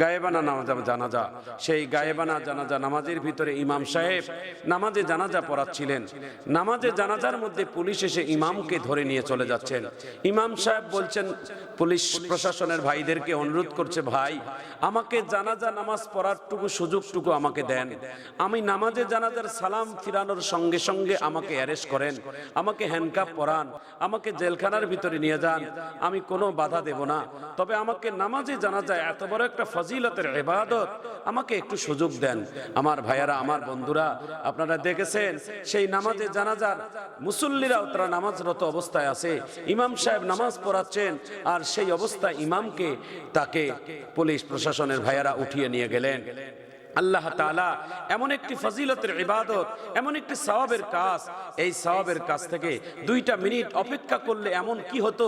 গায়েবানা নামাজ জানাজা। সেই গায়েবানা জানাজা নামাজের ভিতরে ইমাম সাহেব নামাজে জানাজা পড়াচ্ছিলেন। নামাজে জানাজার মধ্যে পুলিশ এসে ইমামকে ধরে নিয়ে চলে যাচ্ছেন। ইমাম সাহেব বলছেন, পুলিশ প্রশাসনের ভাইদেরকে অনুরোধ করছে, ভাই, আমাকে জানাজা নামাজ পড়ারটুকু সুযোগটুকু আমাকে দেন। আমি নামাজে জানাজার সালাম ফিরানোর সঙ্গে সঙ্গে আমাকে অ্যারেস্ট করেন। আমাকে হ্যান্ডকাপ পরান। আমাকে জেলখানার ভিতরে নিয়ে যান। আমি কোনো বাধা দেব না। তবে আমাকে নামাজে জানাজা এত বড় একটা ফজিলতের এবাদত আমাকে একটু সুযোগ দেন। আমার ভাইয়ারা, আমার বন্ধুরা, আপনারা দেখেছেন, সেই নামাজে জানাজার মুসল্লিরাও তারা নামাজরত অবস্থায় আছে। ইমাম সাহেব নামাজ পড়াচ্ছেন আর সেই অবস্থায় ইমামকে তাকে পুলিশ প্রশাসনের ভাইয়ারা উঠিয়ে নিয়ে গেলেন। আল্লাহ তাআলা এমন একটি ফজিলতের ইবাদত, এমন একটি সওয়াবের কাজ। এই সওয়াবের কাজ থেকে দুইটা মিনিট অপেক্ষা করলে এমন কি হতো?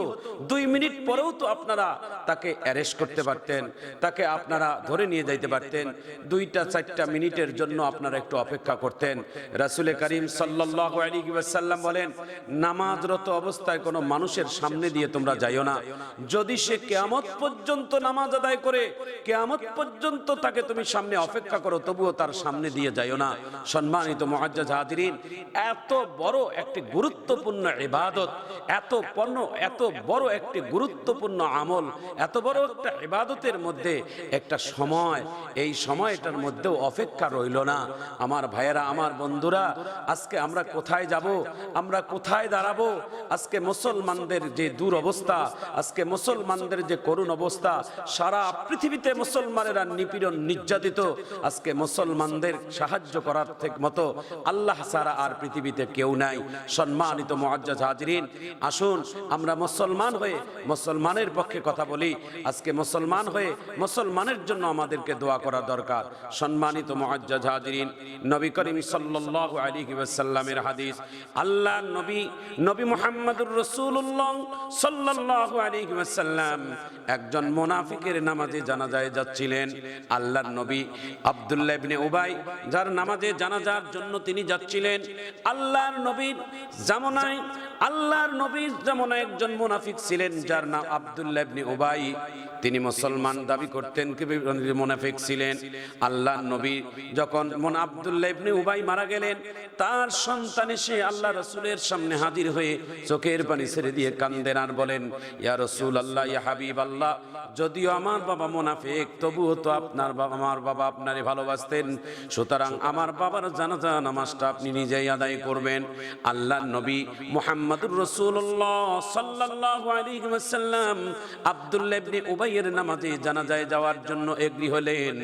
দুই মিনিট পরেও তো আপনারা তাকে অ্যারেস্ট করতে পারতেন, তাকে আপনারা ধরে নিয়ে যাইতে পারতেন। দুইটা, চারটা মিনিটের জন্য আপনারা একটু অপেক্ষা করতেন। রাসূলে করিম আলাইহি বলেন, নামাজরত অবস্থায় কোনো মানুষের সামনে দিয়ে তোমরা যাইও না। যদি সে কেয়ামত পর্যন্ত নামাজ আদায় করে, কেয়ামত পর্যন্ত তাকে তুমি সামনে অপেক্ষা করো, তবুও তার সামনে দিয়ে যাইও না। সম্মানিত মুআজ্জাজ হাজিরিন, এত বড় একটি গুরুত্বপূর্ণ ইবাদত, এত পণ্য, এত বড় একটি গুরুত্বপূর্ণ আমল, এত বড় একটা ইবাদতের মধ্যে একটা সময়, এই সময়টার মধ্যেও অপেক্ষা রইল না। আমার ভাইয়েরা, আমার বন্ধুরা, আজকে আমরা কোথায় যাব? আমরা কোথায় দাঁড়াবো? আজকে মুসলমানদের যে দূর অবস্থা আজকে মুসলমানদের যে করুণ অবস্থা, সারা পৃথিবীতে মুসলমানেরা নিপীড়ন নির্যাতিত আজকে মুসলমানদের সাহায্য করার থেকে মতো আল্লাহ সারা আর পৃথিবীতে কেউ নাই। সম্মানিত মুআজ্জাজ হাজিরিন, আসুন আমরা মুসলমান হয়ে মুসলমানের পক্ষে কথা বলি। আজকে মুসলমান হয়ে মুসলমানের জন্য আমাদেরকে দোয়া করা দরকার। সম্মানিত মুআজ্জাজ হাজিরিন, নবী করিম সাল্লাল্লাহু আলাইহি ওয়াসাল্লামের হাদিস, আল্লাহ নবী নবী মোহাম্মদুর রাসূলুল্লাহ সাল্লাল্লাহু আলাইহি ওয়াসাল্লাম একজন মোনাফিকের নামাজে জানাজায় যাচ্ছিলেন। আল্লাহ নবী আব্দুল্লাহ ইবনে উবাই, যার নামাজে জানাজার জন্য তিনি যাচ্ছিলেন। আল্লাহর নবীর জামনায়, আল্লাহর নবীর জামানায় একজন মুনাফিক ছিলেন, যার নাম আবদুল্লাহ ইবনে উবাই। তিনি মুসলমান দাবি করতেন কি মুনাফিক ছিলেন। আল্লাহর নবী যখন মন আব্দুল্লাহ উবাই মারা গেলেন, তার সন্তান এসে আল্লাহ রসুলের সামনে হাজির হয়ে চোখের পানি ছেড়ে দিয়ে কান্দেন আর বলেন, ইয়া রসুল আল্লাহ ইয়া হাবিব আল্লাহ যদিও আমার বাবা মোনাফেক, তবুও তো আপনার বাবা আমার বাবা আপনারে ভালোবাসতেন। সুতরাং আমার বাবার জানাজা, নামাজটা আপনি নিজেই আদায় করবেন। আল্লাহ নবী মুহাম্মদুর রসুল্লাহ ওয়াসাল্লাম আব্দুল্লাহ ইবনে উবাইয়ের নামাজে জানাজায় যাওয়ার জন্য এগ্রি হলেন।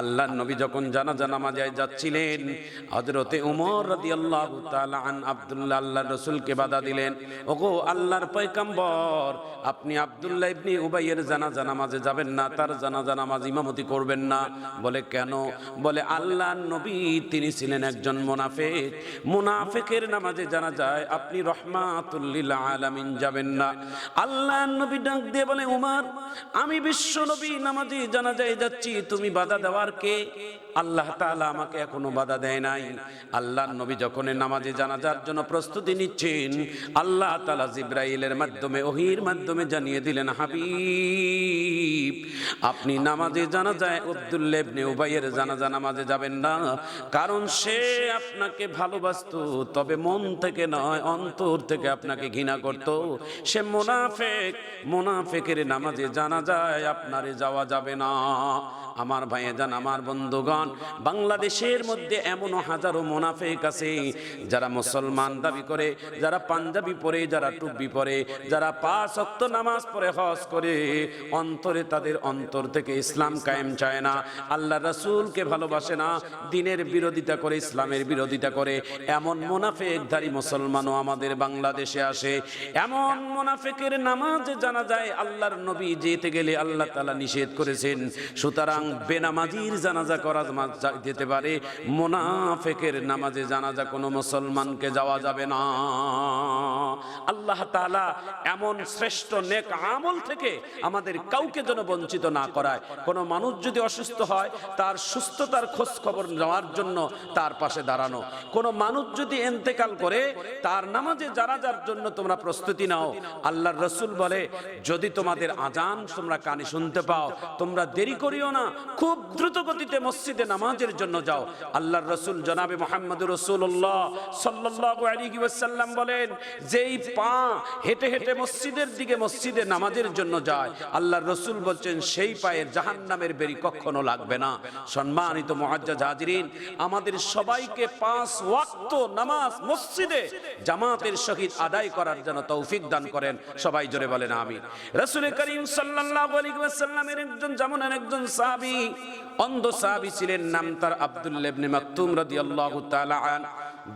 আল্লাহ নবী যখন জানাজা নামাজে যাচ্ছিলেন, হযরতে উমর রাদিয়াল্লাহু তাআলা আন আব্দুল্লাহ, আল্লাহর রাসূলকে বাধা দিলেন। ওগো আল্লাহর পয়গম্বর, আপনি আব্দুল্লাহ ইবনে উবাইয়ের জানাজা নামাজে যাবেন না, তার জানাজা নামাজ ইমামতি করবেন না। বলে কেন? বলে আল্লাহ নবী তিনি ছিলেন একজন মুনাফিক। মুনাফিকের নামাজে জানা যায় আপনি রহমাতুল্লিল আলামিন যাবেন না। আল্লাহ নবী ডাক দিয়ে বলে, উমার আমি বিশ্ব নবী নামাজে জানা যায় যাচ্ছি, তুমি বাধা দেওয়ার কে? আল্লাহ তাআলা আমাকে এখনও বাধা দেয় নাই। আল্লাহর নবী যখন নামাজে জানাজার জন্য প্রস্তুতি নিচ্ছেন, আল্লাহ তাআলা জিব্রাইলের মাধ্যমে, ওহির মাধ্যমে জানিয়ে দিলেন, হাবিব, আপনি নামাজে জানা যায় আব্দুল্লাহ ইবনে উবাইয়ের জানাজা নামাজে যাবেন না, কারণ সে আপনাকে ভালোবাসতো, তবে মন থেকে নয়, অন্তর থেকে আপনাকে ঘৃণা করত। সে মোনাফেক, মোনাফেকের নামাজে জানা যায় আপনারে যাওয়া যাবে না। আমার ভাইয়ে যান আমার বন্ধুগণ, বাংলাদেশের মধ্যে এমনও হাজারো মোনাফেক আছে, যারা মুসলমান দাবি করে, যারা পাঞ্জাবি পরে, যারা টুপি পরে, যারা পাঁচ অক্ত নামাজ পড়ে, হজ করে, অন্তরে তাদের অন্তর থেকে ইসলাম কায়েম চায় না। আল্লাহ রাসূলকে ভালোবাসে না, দিনের বিরোধিতা করে, ইসলামের বিরোধিতা করে। এমন মোনাফেকধারী মুসলমানও আমাদের বাংলাদেশে আসে। এমন মোনাফেকের নামাজ জানা যায়, আল্লাহর নবী যেতে গেলে আল্লাহ তালা নিষেধ করেছেন। সুতরাং বেনামাজির জানাজা করা যেতে পারে। মোনাফেকের নামাজে জানাজা কোনো মুসলমানকে যাওয়া যাবে না। আল্লাহ তাআলা এমন শ্রেষ্ঠ নেক আমল থেকে আমাদের কাউকে যেন বঞ্চিত না করায়। কোনো মানুষ যদি অসুস্থ হয়, তার সুস্থতার খোঁজ খবর নেওয়ার জন্য তার পাশে দাঁড়ানো। কোনো মানুষ যদি এন্তেকাল করে, তার নামাজে জানাজার জন্য তোমরা প্রস্তুতি নাও। আল্লাহর রসুল বলে, যদি তোমাদের আজান তোমরা কানে শুনতে পাও, তোমরা দেরি করিও না, খুব দ্রুত গতিতে মসজিদে নামাজের জন্য যাও। আল্লাহর রসুল জনাবে মোহাম্মদ রসুল্লাহ সাল্লাল্লাহু আলাইহি ওয়াসাল্লাম বলেন, যেই পা হেঁটে হেঁটে মসজিদের দিকে মসজিদে নামাজের জন্য যায়। আল্লাহর রসুল বলছেন, সেই পায়ের জাহান্নামের বেরি কখনো লাগবে না। সম্মানিত মুআজ্জাজ হাজিরিন, আমাদের সবাইকে পাঁচ ওয়াক্ত নামাজ মসজিদে জামাতের সহিত আদায় করার জন্য তৌফিক দান করেন। সবাই জোরে বলেন আমি রাসূল করিম সাল্লাল্লাহু আলাইহি একজন যেমন একজন সাহাবী, অন্ধ সাহাবী ছিলেন, নাম তার আব্দুল্লাহ ইবনে মাকতুম রাদিয়াল্লাহু তাআলা আন।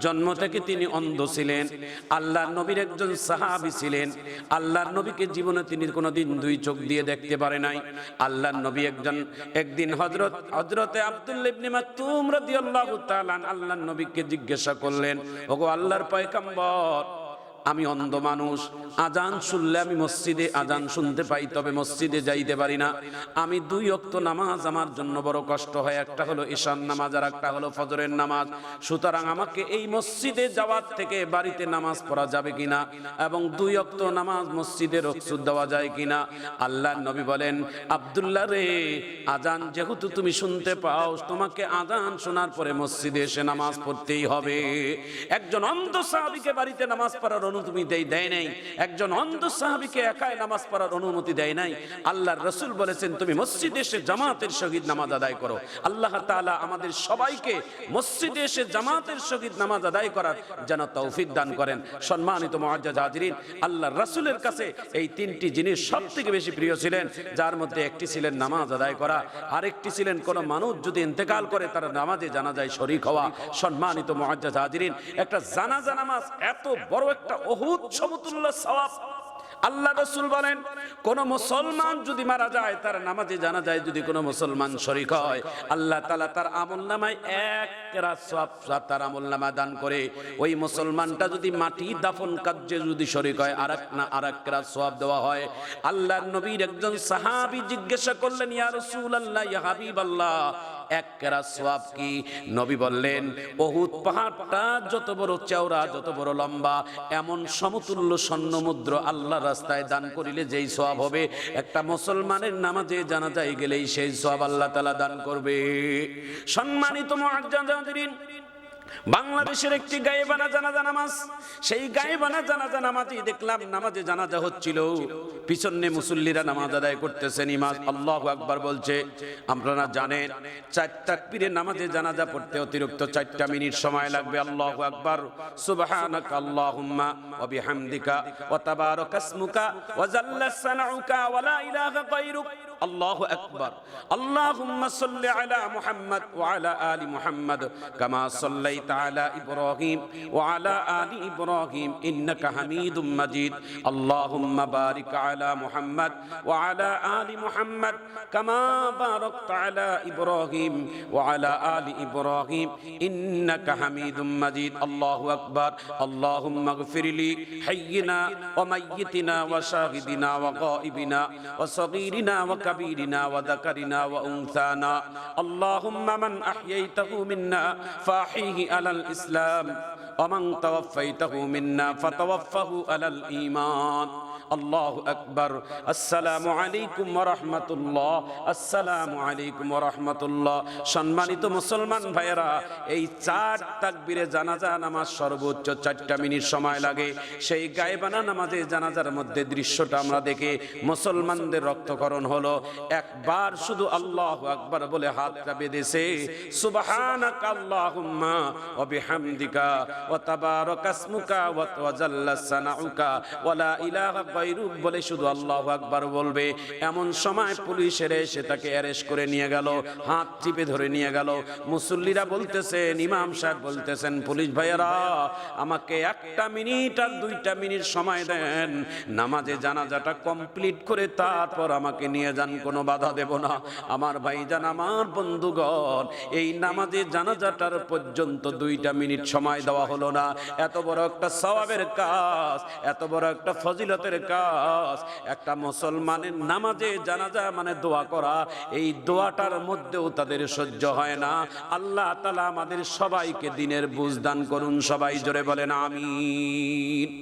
জন্ম থেকে তিনি অন্ধ ছিলেন। আল্লাহর নবীর একজন সাহাবি ছিলেন। আল্লাহর নবীকে জীবনে তিনি কোনোদিন দুই চোখ দিয়ে দেখতে পারে নাই। আল্লাহর নবী একজন, একদিন হজরত হজরতে আব্দুল্লিবনিমা ইবনে আল্লাহ তাআলা আল্লাহর নবীকে জিজ্ঞাসা করলেন, ওগো আল্লাহর পয়গম্বর আমি অন্ধ মানুষ। আজান শুনলে আমি মসজিদে আজান শুনতে পাই, তবে মসজিদে যাইতে পারি না। আমি দুই অক্ত নামাজ আমার জন্য বড় কষ্ট হয়। একটা হলো ঈশান নামাজ আর একটা হলো ফজরের নামাজ। সুতরাং আমাকে এই মসজিদে যাওয়ার থেকে বাড়িতে নামাজ পড়া যাবে কিনা এবং দুই অক্ত নামাজ মসজিদে রকসুদ দেওয়া যায় কিনা আল্লাহ নবী বলেন, আব্দুল্লাহ রে, আজান যেহেতু তুমি শুনতে পাও, তোমাকে আজান শোনার পরে মসজিদে এসে নামাজ পড়তেই হবে। একজন অন্ধ সাহাবিকে বাড়িতে নামাজ পড়ার অনুমতি দেয় দেয় নাই। একজন অন্ধ সাহাবিকে একাই নামাজ পড়ার অনুমতি দেয় নাই। আল্লাহর রসুল বলেছেন, তুমি মসজিদে এসে জামাতের সহিত নামাজ আদায় করো। আল্লাহ তাআলা আমাদের সবাইকে মসজিদে এসে জামাতের সহিত নামাজ আদায় করার যেন তৌফিক দান করেন। সম্মানিত মুআজ্জাজ হাজিরিন, আল্লাহর রাসূলের কাছে এই তিনটি জিনিস সব থেকে বেশি প্রিয় ছিলেন, যার মধ্যে একটি ছিলেন নামাজ আদায় করা। আরেকটি ছিলেন কোন মানুষ যদি ইন্তেকাল করে, তার নামাজে জানা যায় শরীক হওয়া। সম্মানিত মুআজ্জাজ হাজিরিন, একটা জানাজা নামাজ এত বড় একটা সমতুল্য সওয়াব। আল্লাহ রসুল বলেন, কোন মুসলমান যদি মারা যায়, তার নামাজে জানা যায় যদি মুসলমান শরিক হয়, আল্লাহ তালা তার আমল নামায় এক তার আমল নামা দান করে। ওই মুসলমানটা যদি মাটি দাফন কার্যে যদি শরিক হয় আর এক না আর এক সব দেওয়া হয়। আল্লাহ নবীর একজন সাহাবি জিজ্ঞাসা করলেন, ইয়া রসুল আল্লাহ হাবিব আল্লাহ এক কেরা সোয়াব কি? নবী বললেন অহুদ পাহাড়টা যত বড় চওড়া, যত বড় লম্বা, এমন সমতুল্য স্বর্ণ মুদ্র আল্লাহ রাস্তায় দান করিলে যেই সোয়াব হবে, একটা মুসলমানের নামাজে জানা যায় গেলেই সেই সোয়াব আল্লাহ তালা দান করবে। সম্মানিত বাংলাদেশের একটি গায়েবানা জানাজা নামাজ, সেই গায়েবানা জানাজা নামাজই দেখলাম, নামাজে জানাজা হচ্ছিল পিছনে মুসল্লিরা নামাজ আদায় করতেছেন ইমাজ আল্লাহু আকবার বলছে, আপনারা জানেন চার তাকবীরে নামাজে জানাজা পড়তে অতিরিক্ত চারটা মিনিট সময় লাগবে, আল্লাহু আকবার। সুবহানাকা আল্লাহুম্মা ওয়া বিহামদিকা ওয়া তাবারাকা ইসমুকা ওয়া জাল্লা ওয়া লা ইলাহা গায়রুক। আল্লাহুম্মা সাল্লি আলা মুহাম্মদ ওয়া আলা আলি মুহাম্মদ কামা সাল্লাইতা আলা ইব্রাহিম ওয়া আলা আলি ইব্রাহিম ইন্নাকা হামিদুম মাজিদ। আল্লাহুম্মা বারিক আলা على محمد وعلى آل محمد كما باركت على إبراهيم وعلى آل إبراهيم. إنك حميد مجيد. الله أكبر. اللهم اغفر لي حينا وميتنا وشاهدنا وغائبنا وصغيرنا وكبيرنا وذكرنا وأنثانا. اللهم من أحييته منا فأحيه على الإسلام. অমাং তাওয়াফাইতাহু মিন্না ফাতাওয়াফাহু আলাল ঈমান। আল্লাহু আকবার। আলাইকুম ওয়া রাহমাতুল্লাহ। আসসালামু আলাইকুম ওয়া সম্মানিত মুসলমান ভাইয়েরা, এই চার তাকবীরে জানাজা নামাজ সর্বোচ্চ চারটা মিনিট সময় লাগে। সেই গায়েবানা নামাজে জানাজার মধ্যে দৃশ্যটা আমরা দেখে মুসলমানদের রক্তকরণ হলো। একবার শুধু আল্লাহ আকবার বলে হাতটা বেঁধেছে। সুবাহানাক আল্লাহুম্মা ওয়া ওয়া ইলাহা গায়রুক বলে শুধু আল্লাহু আকবার বলবে। এমন সময় পুলিশের এসে তাকে অ্যারেস্ট করে নিয়ে গেল, হাত টিপে ধরে নিয়ে গেল। মুসল্লিরা বলতেছেন, ইমাম সাহেব বলতেছেন, পুলিশ ভাইয়েরা, আমাকে একটা মিনিট আর দুইটা মিনিট সময় দেন। নামাজে জানাজাটা কমপ্লিট করে তারপর আমাকে নিয়ে যান, কোনো বাধা দেব না। আমার ভাইজান, আমার বন্ধুগণ, এই নামাজে জানাজাটার পর্যন্ত দুইটা মিনিট সময় দেওয়া হলো না। এত বড় একটা স্বভাবের কাজ, এত বড় একটা ফজিলতের কাজ, একটা মুসলমানের নামাজে জানাজা মানে দোয়া করা, এই দোয়াটার মধ্যেও তাদের সহ্য হয় না। আল্লাহ তালা আমাদের সবাইকে দিনের বুঝদান করুন, সবাই জোরে বলেন, আমিন।